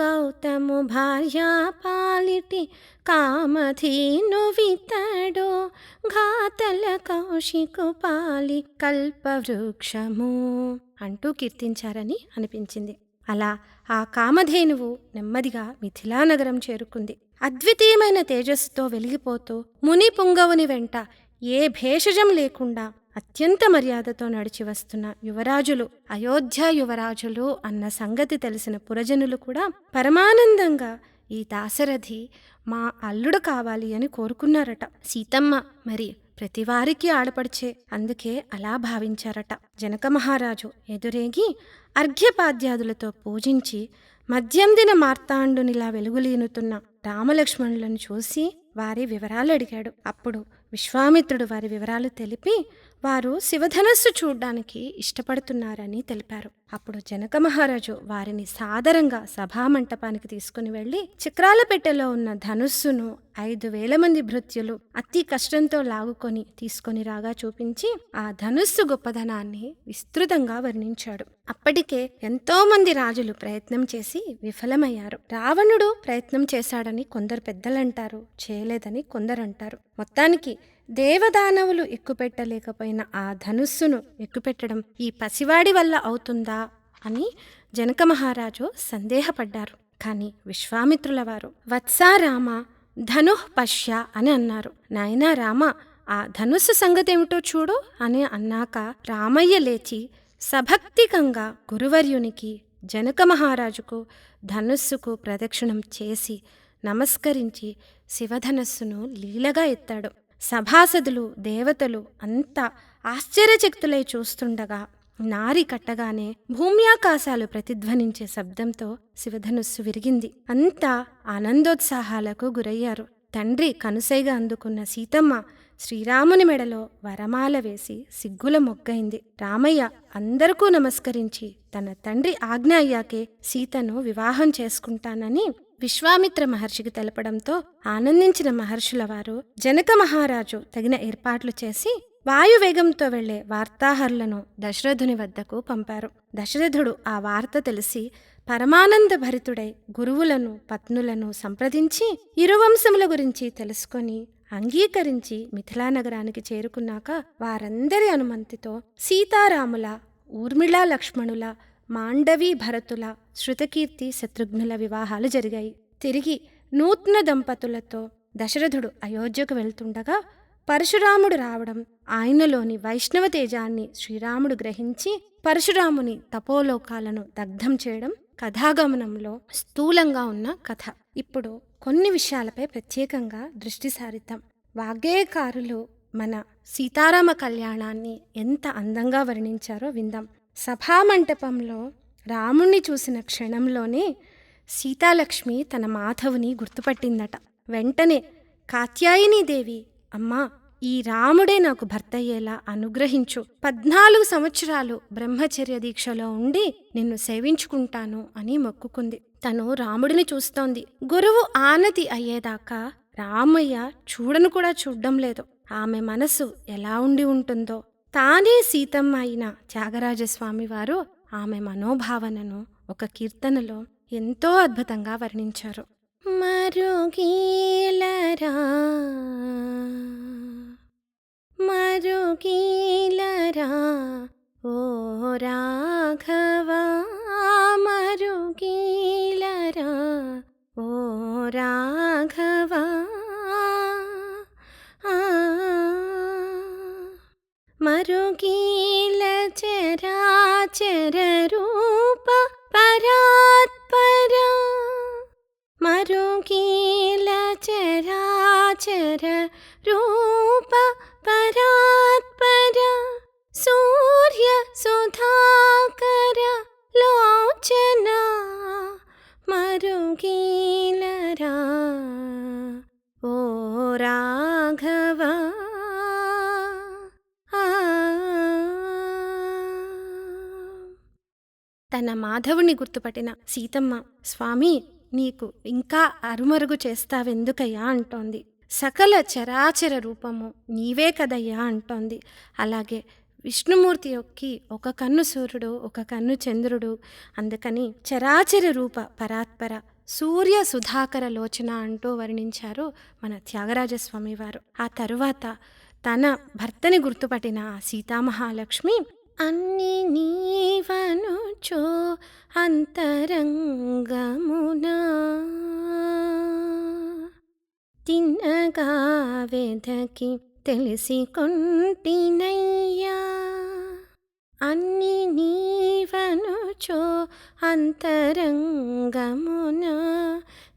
గౌతము భార్యా పాలిటి కామధీను వితడు ఘాతల కౌశికు పాలి కల్పవృక్షము అంటూ కీర్తించారని అనిపించింది. అలా ఆ కామధేనువు నెమ్మదిగా మిథిలానగరం చేరుకుంది. అద్వితీయమైన తేజస్సుతో వెలిగిపోతూ ముని పుంగవుని వెంట ఏ భేషజం లేకుండా అత్యంత మర్యాదతో నడిచి వస్తున్న యువరాజులు అయోధ్య యువరాజులు అన్న సంగతి తెలిసిన పురజనులు కూడా పరమానందంగా ఈ దాశరథి మా అల్లుడు కావాలి అని కోరుకున్నారట. సీతమ్మ మరి ప్రతివారికి ఆడపడిచే అందుకే అలా భావించారట. జనక మహారాజు ఎదురేగి అర్ఘ్యపాద్యాదులతో పూజించి మద్యందిన మార్తాండునిలా వెలుగులీనుతున్న రామలక్ష్మణులను చూసి వారి వివరాలు అడిగాడు అప్పుడు విశ్వామిత్రుడు వారి వివరాలు తెలిపి వారు శివధనస్సు చూడ్డానికి ఇష్టపడుతున్నారని తెలిపారు. అప్పుడు జనక మహారాజు వారిని సాదరంగా సభామంటపానికి తీసుకుని వెళ్ళి చక్రాల పెట్టెలో ఉన్న ధనుస్సును ఐదు వేల మంది భృత్యులు అతి కష్టంతో లాగుకొని తీసుకొని రాగా చూపించి ఆ ధనుస్సు గొప్పదనాన్ని విస్తృతంగా వర్ణించాడు. అప్పటికే ఎంతో మంది రాజులు ప్రయత్నం చేసి విఫలమయ్యారు. రావణుడు ప్రయత్నం చేశాడని కొందరు పెద్దలంటారు చేయలేదని కొందరంటారు. మొత్తానికి దేవదానవులు ఎక్కుపెట్టలేకపోయిన ఆ ధనుస్సును ఎక్కుపెట్టడం ఈ పసివాడి వల్ల అవుతుందా అని జనక మహారాజు సందేహపడ్డారు. కానీ విశ్వామిత్రుల వారు వత్సారామ ధనుః పశ్య అని అన్నారు. నాయనా రామ ఆ ధనుస్సు సంగతేమిటో చూడు అని అన్నాక రామయ్య లేచి సభక్తికంగా గురువర్యునికి జనక మహారాజుకు ధనుస్సుకు ప్రదక్షిణం చేసి నమస్కరించి శివధనస్సును లీలగా ఎత్తాడు. సభాసదులు దేవతలు అంతా ఆశ్చర్యచక్తులై చూస్తుండగా నారి కట్టగానే భూమ్యాకాశాలు ప్రతిధ్వనించే శబ్దంతో శివధనుస్సు విరిగింది. అంతా ఆనందోత్సాహాలకు గురయ్యారు. తండ్రి కనుసైగా అందుకున్న సీతమ్మ శ్రీరాముని మెడలో వరమాల వేసి సిగ్గుల మొగ్గైంది. రామయ్య అందరికూ నమస్కరించి తన తండ్రి ఆజ్ఞ అయ్యాకే సీతను వివాహం చేసుకుంటానని విశ్వామిత్ర మహర్షికి తెలపడంతో ఆనందించిన మహర్షుల వారు జనక మహారాజు తగిన ఏర్పాట్లు చేసి వాయువేగంతో వెళ్ళే వార్తాహరులను దశరథుని వద్దకు పంపారు. దశరథుడు ఆ వార్త తెలిసి పరమానంద భరితుడై గురువులను పత్నులను సంప్రదించి ఇరువంశముల గురించి తెలుసుకొని అంగీకరించి మిథిలానగరానికి చేరుకున్నాక వారందరి అనుమతితో సీతారాముల ఊర్మిళా లక్ష్మణుల మాండవీ భరతుల శృతకీర్తి శత్రుఘ్నుల వివాహాలు జరిగాయి. తిరిగి నూతన దంపతులతో దశరథుడు అయోధ్యకు వెళ్తుండగా పరశురాముడు రావడం ఆయనలోని వైష్ణవ తేజాన్ని శ్రీరాముడు గ్రహించి పరశురాముని తపోలోకాలను దగ్ధం చేయడం కథాగమనంలో స్థూలంగా ఉన్న కథ. ఇప్పుడు కొన్ని విషయాలపై ప్రత్యేకంగా దృష్టి సారిద్దాం. వాగ్గేయకారులు మన సీతారామ కళ్యాణాన్ని ఎంత అందంగా వర్ణించారో విందాం. సభామంటపంలో రాముణ్ణి చూసిన క్షణంలోనే సీతాలక్ష్మి తన మాధవుని గుర్తుపట్టిందట. వెంటనే కాత్యాయనీదేవి అమ్మా ఈ రాముడే నాకు భర్త అయ్యేలా అనుగ్రహించు. పద్నాలుగు సంవత్సరాలు బ్రహ్మచర్య దీక్షలో ఉండి నిన్ను సేవించుకుంటాను అని మొక్కుకుంది. తను రాముడిని చూస్తోంది. గురువు ఆనతి అయ్యేదాకా రామయ్య చూడను కూడా చూడ్డం లేదు. ఆమె మనసు ఎలా ఉండి ఉంటుందో తానే సీతమ్మ అయిన త్యాగరాజస్వామి వారు ఆమె మనోభావనను ఒక కీర్తనలో ఎంతో అద్భుతంగా వర్ణించారు. మరుగీలరా మరుగీలరా ఓ రాఘవా మరుగీలరా ఓ రా చరాచర రూప పరాత్పర మరుగీల తన మాధవుని గుర్తుపట్టిన సీతమ్మ స్వామి నీకు ఇంకా అరుమరుగు చేస్తావెందుకయ్యా? అంటోంది. సకల చరాచర రూపము నీవే కదయ్యా? అంటోంది. అలాగే విష్ణుమూర్తి యొక్క ఒక కన్ను సూర్యుడు ఒక కన్ను చంద్రుడు అందుకని చరాచర రూప పరాత్పర సూర్య సుధాకర లోచన అంటూ వర్ణించారు మన త్యాగరాజస్వామి వారు. ఆ తరువాత తన భర్తని గుర్తుపట్టిన సీతామహాలక్ష్మి అన్ని నీవనుచో అంతరంగమున. తిన్నగా వెదకి తెలిసి కొంటినయ్యా అన్ని నీవనుచో అంతరంగమున.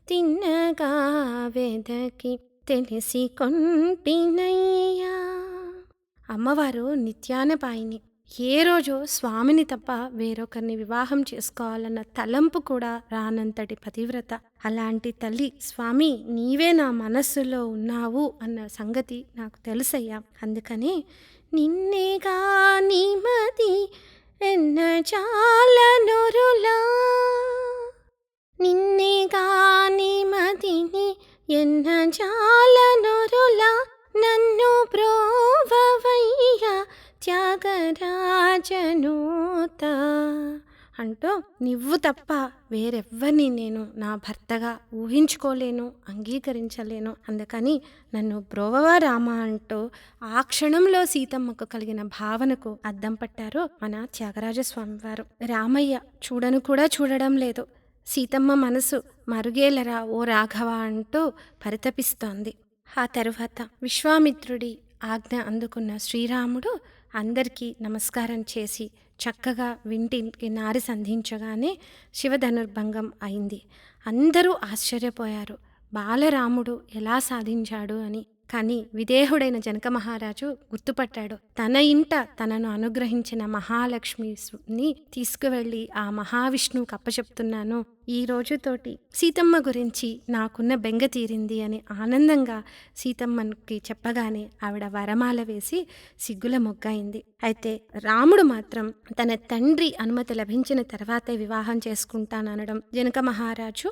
తిన్నగా వెదకి తెలిసి కొంటినయ్యా అమ్మవారు నిత్యానపాయిని. ఏ రోజు స్వామిని తప్ప వేరొకరిని వివాహం చేసుకోవాలన్న తలంపు కూడా రానంతటి పతివ్రత. అలాంటి తల్లి స్వామి నీవే నా మనస్సులో ఉన్నావు అన్న సంగతి నాకు తెలుసయ్యా. అందుకని నిన్నేగా నిమది ఎన్న చాల నొరులా? నిన్నేగా నిమదిని ఎన్న చాల నొరులా? నన్ను ప్రోవయ్యా త్యాగరాజనూత అంటూ నువ్వు తప్ప వేరెవ్వరిని నేను నా భర్తగా ఊహించుకోలేను అంగీకరించలేను. అందుకని నన్ను బ్రోవవ రామ అంటూ ఆ క్షణంలో సీతమ్మకు కలిగిన భావనకు అద్దం పట్టారు మన త్యాగరాజస్వామి వారు రామయ్య చూడను కూడా చూడడం లేదు. సీతమ్మ మనసు మరుగేలరా ఓ రాఘవ అంటూ పరితపిస్తోంది. ఆ తరువాత విశ్వామిత్రుడి ఆజ్ఞ అందుకున్న శ్రీరాముడు అందరికీ నమస్కారం చేసి చక్కగా వింటికి నారి సంధించగానే శివధనుర్భంగం అయింది. అందరూ ఆశ్చర్యపోయారు. బాలరాముడు ఎలా సాధించాడు అని కానీ విదేహుడైన జనక మహారాజు గుర్తుపట్టాడు. తన ఇంట తనను అనుగ్రహించిన మహాలక్ష్మిని తీసుకువెళ్ళి ఆ మహావిష్ణువుకి అప్పచెప్తున్నాను. ఈ రోజుతోటి సీతమ్మ గురించి నాకున్న బెంగ తీరింది అని ఆనందంగా సీతమ్మకి చెప్పగానే ఆవిడ వరమాల వేసి సిగ్గుల మొగ్గైంది. అయితే రాముడు మాత్రం తన తండ్రి అనుమతి లభించిన తర్వాతే వివాహం చేసుకుంటాననడం జనక మహారాజు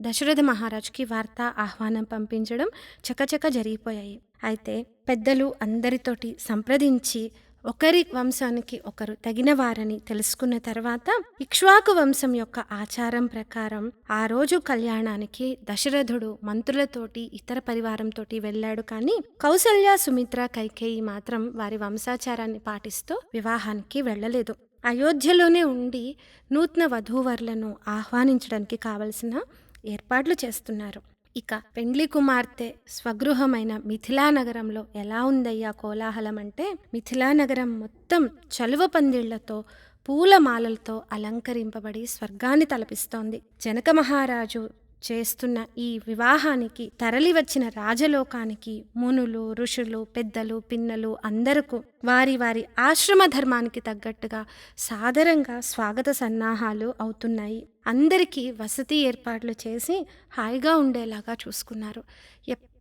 దశరథ మహారాజుకి వార్త ఆహ్వానం పంపించడం చకచక జరిగిపోయాయి. అయితే పెద్దలు అందరితోటి సంప్రదించి ఒకరి వంశానికి ఒకరు తగిన వారని తెలుసుకున్న తర్వాత ఇక్ష్వాకు వంశం యొక్క ఆచారం ప్రకారం ఆ రోజు కళ్యాణానికి దశరథుడు మంత్రులతోటి ఇతర పరివారంతోటి వెళ్ళాడు కానీ కౌసల్య సుమిత్ర కైకేయి మాత్రం వారి వంశాచారాన్ని పాటిస్తూ వివాహానికి వెళ్ళలేదు. అయోధ్యలోనే ఉండి నూతన వధూవరులను ఆహ్వానించడానికి కావలసిన ఏర్పాట్లు చేస్తున్నారు. ఇక పెండ్లి కుమార్తె స్వగృహమైన మిథిలా నగరంలో ఎలా ఉందయ్యా కోలాహలం అంటే మిథిలా నగరం మొత్తం చలువ పందిళ్ళతో పూలమాలలతో అలంకరింపబడి స్వర్గాన్ని తలపిస్తోంది. జనక మహారాజు చేస్తున్న ఈ వివాహానికి తరలి వచ్చిన రాజలోకానికి మునులు ఋషులు పెద్దలు పిన్నలు అందరకు వారి వారి ఆశ్రమ ధర్మానికి తగ్గట్టుగా సాదరంగా స్వాగత సన్నాహాలు అవుతున్నాయి. అందరికీ వసతి ఏర్పాట్లు చేసి హాయిగా ఉండేలాగా చూసుకున్నారు.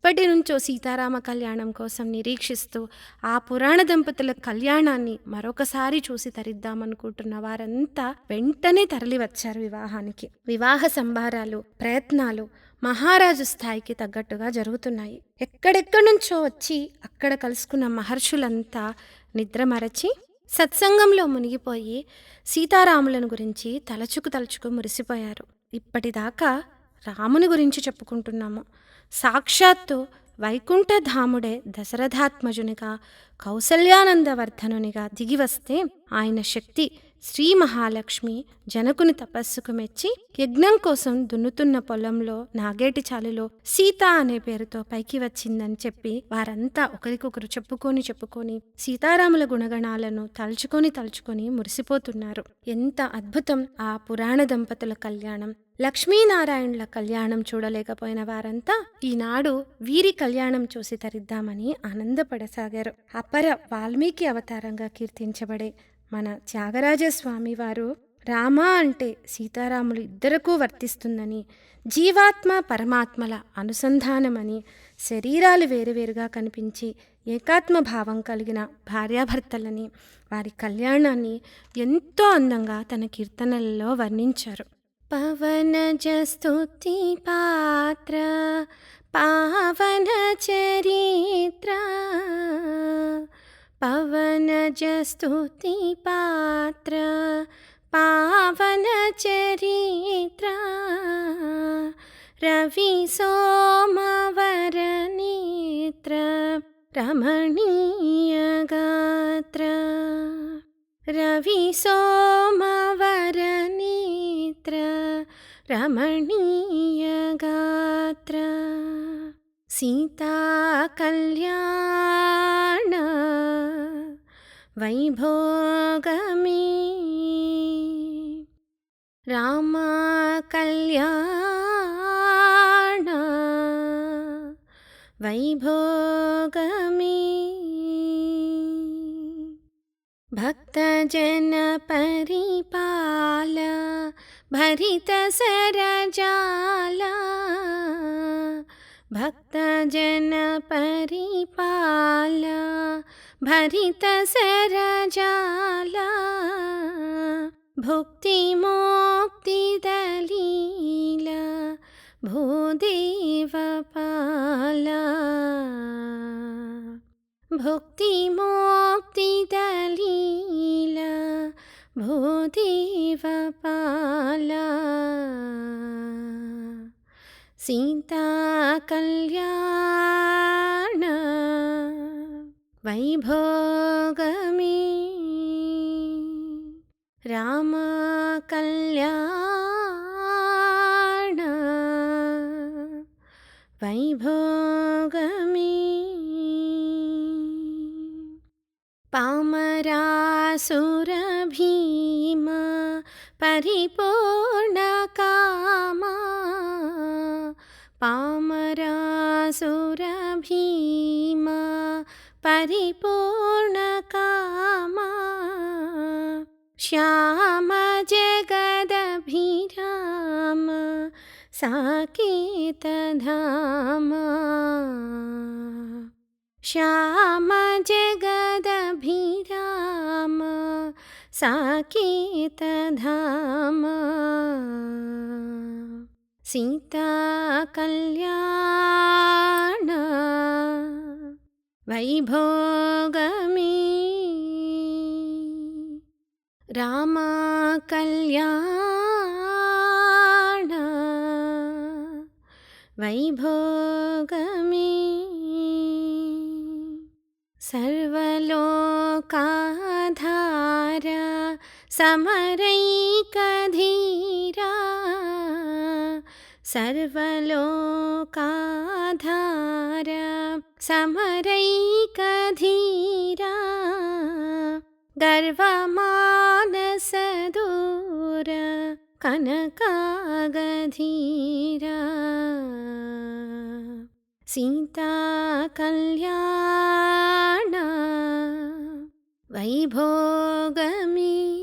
ఎప్పటి నుంచో సీతారామ కళ్యాణం కోసం నిరీక్షిస్తూ ఆ పురాణ దంపతుల కళ్యాణాన్ని మరొకసారి చూసి తరిద్దామనుకుంటున్న వారంతా వెంటనే తరలివచ్చారు వివాహానికి. వివాహ సంభారాలు ప్రయత్నాలు మహారాజు స్థాయికి తగ్గట్టుగా జరుగుతున్నాయి. ఎక్కడెక్కడి నుంచో వచ్చి అక్కడ కలుసుకున్న మహర్షులంతా నిద్ర మరచి సత్సంగంలో మునిగిపోయి సీతారాములను గురించి తలచుకు తలచుకు మురిసిపోయారు. ఇప్పటిదాకా రాముని గురించి చెప్పుకుంటున్నాము. సాక్షాత్తు వైకుంఠధాముడే దశరథాత్మజునిగా కౌసల్యానందవర్ధనునిగా దిగివస్తే ఆయన శక్తి శ్రీ మహాలక్ష్మి జనకుని తపస్సుకు మెచ్చి యజ్ఞం కోసం దున్నుతున్న పొలంలో నాగేటి చాలులో సీత అనే పేరుతో పైకి వచ్చిందని చెప్పి వారంతా ఒకరికొకరు చెప్పుకొని చెప్పుకొని సీతారాముల గుణగణాలను తలుచుకొని తలుచుకొని మురిసిపోతున్నారు. ఎంత అద్భుతం ఆ పురాణ దంపతుల కళ్యాణం. లక్ష్మీనారాయణుల కళ్యాణం చూడలేకపోయిన వారంతా ఈనాడు వీరి కళ్యాణం చూసి తరిద్దామని ఆనందపడసాగారు. అపర వాల్మీకి అవతారంగా కీర్తించబడే మన త్యాగరాజస్వామి వారు రామ అంటే సీతారాములు ఇద్దరకు వర్తిస్తుందని జీవాత్మ పరమాత్మల అనుసంధానమని శరీరాలు వేరువేరుగా కనిపించి ఏకాత్మ భావం కలిగిన భార్యాభర్తలని వారి కళ్యాణాన్ని ఎంతో అందంగా తన కీర్తనలలో వర్ణించారు. పవనజ స్తుతి పాత్ర పావన చరిత్ర पवनजस्तुतिपात्र पावनचरित्र रविसोमवरनेत्र रमणीयगात्र रविसोमवरनेत्र रमणीयगात्र सीताकल्याण वैभोगमे रामकल्याण वैभोगमे भक्तजनपरिपाल भरितसरजाला भक्तजनपरिपाल ಭರಿತಸರಜಾಲ ಭುಕ್ತಿ ಮೋಕ್ತಿ ದಲೀಲ ಭೂದೇವಪಾಲ ಭುಕ್ತಿ ಮೋಕ್ತಿ ದಲೀಲ ಭೂದೇವಪಾಲ ಸೀತಾ ಕಲ್ಯಾಣ वैभोगमी। रामकल्या वैभोगमी। पामरासुरभीमा परि श्याम जगदभिराम साकेतधाम। श्याम जगदभिराम साकेतधाम। सीताकल्याण वैभोगमे रामकल्याण वैभोगमे। सर्वलोकाधार समरैकधीरा। सर्वलोकाधार समरैकधीरा ഗർവമാനസദൂര കനകാഗധീര. സീതാ കല്യാണ വൈഭോഗമീ.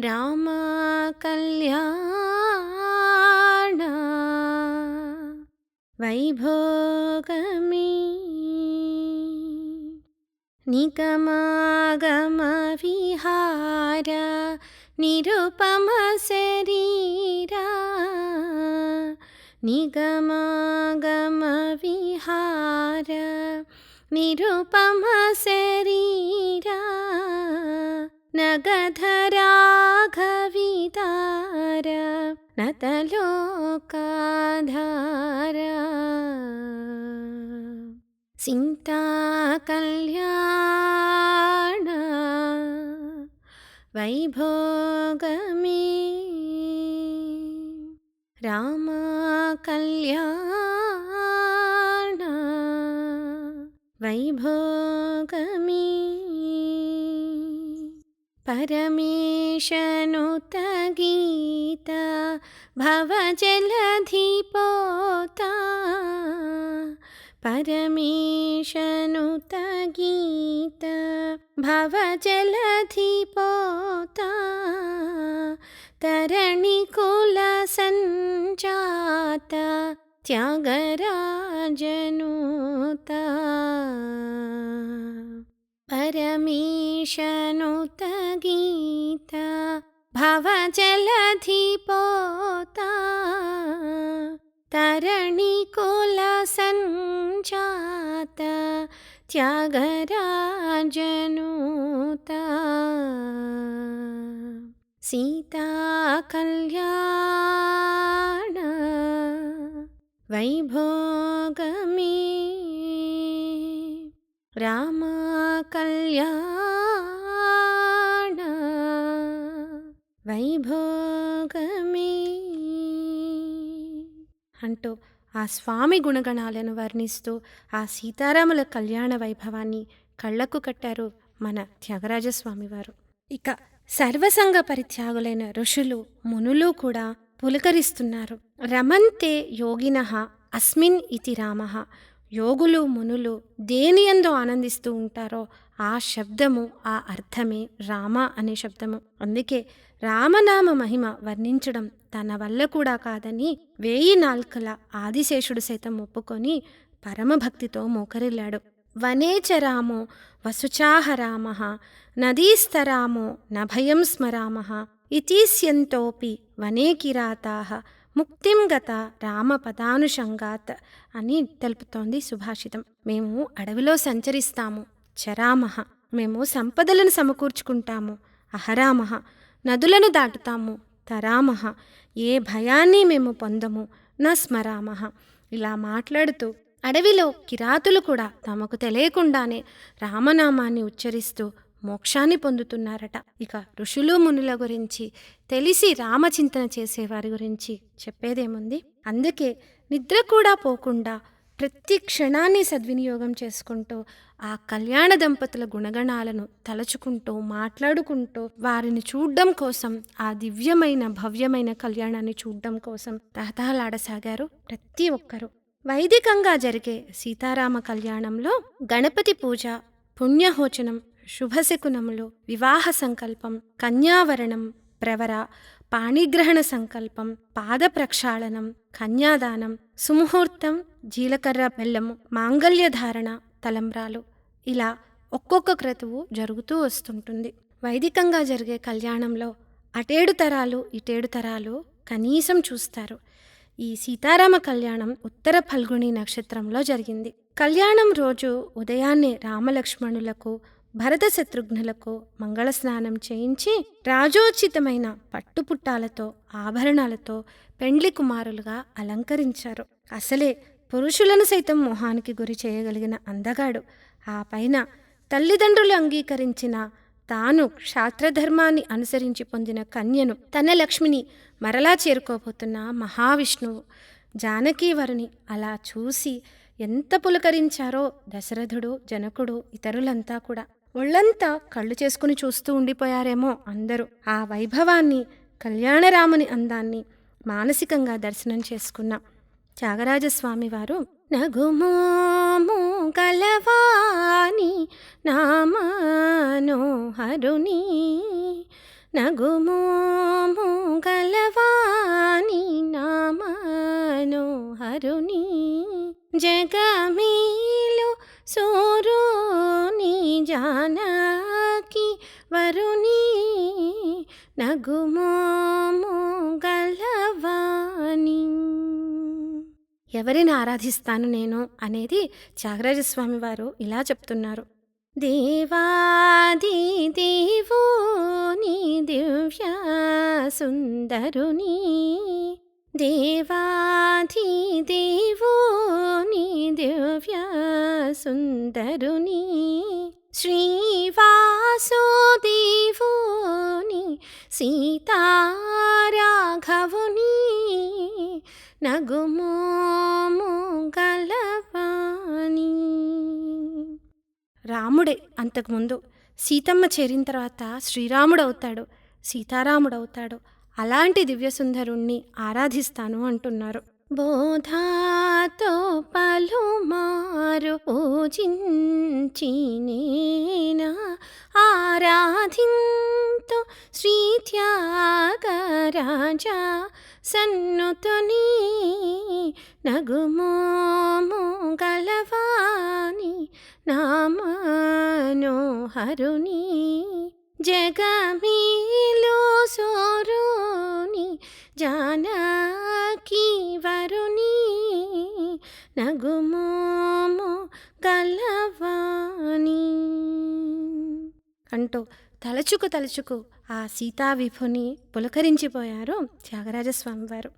രാമ കല്യാണ വൈഭോഗമി. నిగమాగమవిహార నిరుపమ శరీరా నిగమాగమవిహార నిరుపమ శరీరా నగధరాఘవితార నతలోకాధారా ചിന്താകല്യാണ വൈഭോഗമേ. രാമ കല്യാണ വൈഭോഗമേ. പരമേശനുതഗീത ഭവജലധിപോതാ परमेशनुतगीत भवजलधिपोता तरणिकुलसञ्जात त्यागराजनुता। परमेशनुतगीत भवजलधिपोता तरणिकुलसञ्जात त्यागराजनुता सीता कल्याण वैभोगमे रामा कल्याण वैभोग అంటూ ఆ స్వామి గుణగణాలను వర్ణిస్తూ ఆ సీతారాముల కళ్యాణ వైభవాన్ని కళ్ళకు కట్టారు మన త్యాగరాజస్వామివారు. ఇక సర్వసంగ పరిత్యాగులైన ఋషులు మునులు కూడా పులకరిస్తున్నారు. రమంతే యోగిన అస్మిన్ ఇతి రామ. యోగులు మునులు దేని ఎందు ఆనందిస్తూ ఉంటారో ఆ శబ్దము ఆ అర్థమే రామ అనే శబ్దము. అందుకే రామనామ మహిమ వర్ణించడం తన వల్ల కూడా కాదని వేయి నాల్కల ఆదిశేషుడు సైతం ఒప్పుకొని పరమభక్తితో మోకరిల్లాడు. వనేచరామో వసుచాహరామ నదీస్తరామో నభయం స్మరామ ఇతీస్యంతోపి వనే కిరాతా ముక్తిం గత రామ పదానుషంగాత్ అని తెలుపుతోంది సుభాషితం. మేము అడవిలో సంచరిస్తాము. చరామహ. మేము సంపదలను సమకూర్చుకుంటాము. అహరామహ. నదులను దాటుతాము. తరామహ. ఏ భయాన్ని మేము పొందము. నా స్మరామహ. ఇలా మాట్లాడుతూ అడవిలో కిరాతులు కూడా తమకు తెలియకుండానే రామనామాన్ని ఉచ్చరిస్తూ మోక్షాన్ని పొందుతున్నారట. ఇక ఋషులు మునుల గురించి తెలిసి రామచింతన చేసేవారి గురించి చెప్పేదేముంది? అందుకే నిద్ర కూడా పోకుండా ప్రతి క్షణాన్ని సద్వినియోగం చేసుకుంటూ ఆ కళ్యాణ దంపతుల గుణగణాలను తలుచుకుంటూ మాట్లాడుకుంటూ వారిని చూడడం కోసం ఆ దివ్యమైన భవ్యమైన కళ్యాణాన్ని చూడడం కోసం తహతహలాడసాగారు ప్రతి ఒక్కరూ. వైదికంగా జరిగే సీతారామ కళ్యాణంలో గణపతి పూజ పుణ్యహోచనం శుభశకునములు. వివాహ సంకల్పం కన్యావరణం ప్రవర పాణిగ్రహణ సంకల్పం పాద ప్రక్షాళనం కన్యాదానం సుముహూర్తం జీలకర్ర బెల్లము మాంగల్యధారణ తలంబ్రాలు ఇలా ఒక్కొక్క క్రతువు జరుగుతూ వస్తుంటుంది. వైదికంగా జరిగే కళ్యాణంలో అటేడు తరాలు ఇటేడు తరాలు కనీసం చూస్తారు. ఈ సీతారామ కళ్యాణం ఉత్తర ఫల్గుణి నక్షత్రంలో జరిగింది. కళ్యాణం రోజు ఉదయాన్నే రామలక్ష్మణులకు భరత శత్రుఘ్నులకు మంగళ స్నానం చేయించి రాజోచితమైన పట్టుపుట్టాలతో ఆభరణాలతో పెండ్లి కుమారులుగా అలంకరించారు. అసలే పురుషులను సైతం మోహానికి గురి చేయగలిగిన అందగాడు. ఆ పైన తల్లిదండ్రులు అంగీకరించిన తాను క్షాత్రధర్మాన్ని అనుసరించి పొందిన కన్యను తన లక్ష్మిని మరలా చేరుకోబోతున్న మహావిష్ణువు జానకీవరుని అలా చూసి ఎంత పులకరించారో దశరథుడు జనకుడు ఇతరులంతా కూడా. ఒళ్ళంతా కళ్ళు చేసుకుని చూస్తూ ఉండిపోయారేమో అందరూ. ఆ వైభవాన్ని కళ్యాణరాముని అందాన్ని మానసికంగా దర్శనం చేసుకున్నాం. త్యాగరాజస్వామి వారు నగుమోము గలవాని నామానోహరుని నగుమోము గలవాని నామానోహరుని జగమీలు సూరుని జానకి వరుణి నగుమోము గలవాణి. ఎవరిని ఆరాధిస్తాను నేను అనేది త్యాగరాజస్వామి వారు ఇలా చెప్తున్నారు. దేవాది దేవుని దివ్య సుందరుని దేవాధి దేవుని దివ్య సుందరుని. శ్రీవాసుదేవుని సీతారాఘవుని నగుమోము గలవాణి రాముడే అంతకుముందు సీతమ్మ చేరిన తర్వాత శ్రీరాముడు అవుతాడు సీతారాముడు అవుతాడు అలాంటి దివ్యసుందరుణ్ణి ఆరాధిస్తాను అంటున్నారు. బోధాతో పలుమారు పూజించినేనా? ఆరాధింతు శ్రీ త్యాగరాజా సన్నుతుని నగుమోము గలవాని నామనోహరుని జగమీలో సోరుని జానకి వరుణి నగుమోము కలవాణి. అంటూ తలచుకు తలచుకు ఆ సీతా విభుని పులకరించిపోయారు త్యాగరాజస్వామి వారు